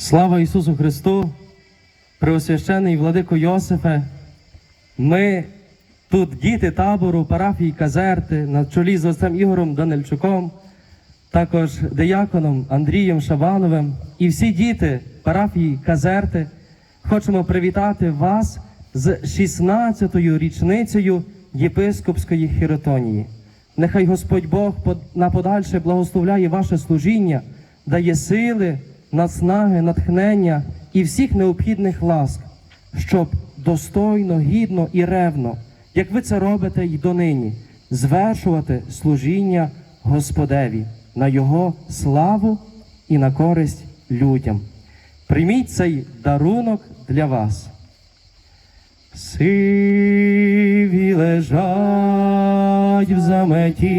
Слава Ісусу Христу, Преосвящений Владико Йосифе, ми тут діти табору, парафії Казерти на чолі з отцем Ігорем Данильчуком, також дияконом Андрієм Шабановим і всі діти парафії Казерти хочемо привітати вас з 16-ю річницею єпископської хіротонії. Нехай Господь Бог на подальше благословляє ваше служіння, дає сили, наснаги, натхнення і всіх необхідних ласк, щоб достойно, гідно і ревно, як ви це робите й донині, звершувати служіння Господеві на Його славу і на користь людям. Прийміть цей дарунок для вас. Сиві лежать в заметілі,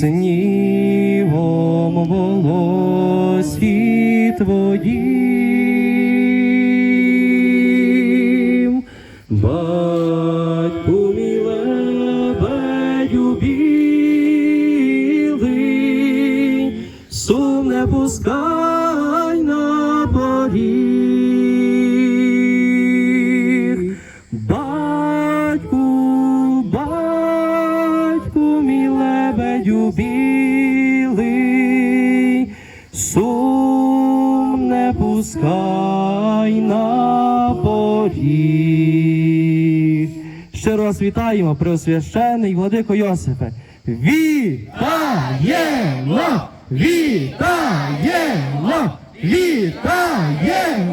снігом волосі твоїм. Батьку не пускай на поріг. Лебедю білий, сум не пускай на поріг. Щиро вас вітаємо, Преосвящений Владико Йосифе. Вітаємо! Вітаємо! Вітаємо!